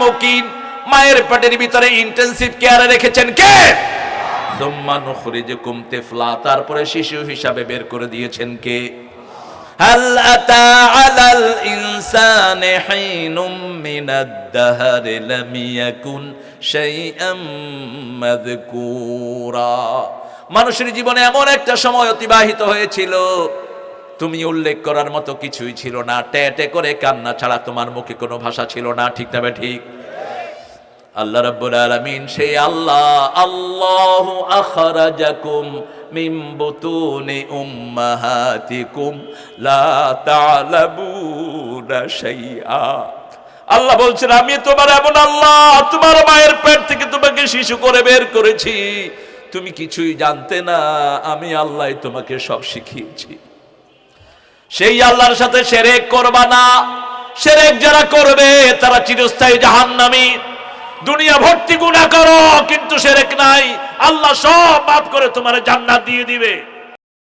মৌকিন, মায়ের পেটের ভিতরে ইন্টেন্সিভ কেয়ারে রেখেছেন কে? তারপরে শিশু হিসাবে বের করে দিয়েছেন কে? মানুষের জীবনে এমন একটা সময় অতিবাহিত হয়েছিল তুমি উল্লেখ করার মতো কিছুই ছিল না। টে টে করে কান্না ছাড়া তোমার মুখে কোনো ভাষা ছিল না। ঠিক তবে ঠিক? আল্লাহ রাব্বুল আলামিন সেই আল্লাহ আল্লাহ আখরাজাকুম মিন বুতুনি উম্মাহাতিকুম, লা তা'লামুনা শাইআ। আল্লাহ বলছেন, আমি তোমার এমন আল্লাহ, তোমার মায়ের পেট থেকে তোমাকে শিশু করে বের করেছি। তুমি কিছুই জানতে না, আমি আল্লাহ তোমাকে সব শিখিয়েছি। সেই আল্লাহর সাথে সেরেক করবা না। সেরেক যারা করবে, তারা চিরস্থায়ী জাহান্নামী। দুনিয়া ভর্তি গুণা করো, কিন্তু সেরেক নাই। আল্লাহ সব মাফ করে তোমার জান্নাত দিয়ে দিবে।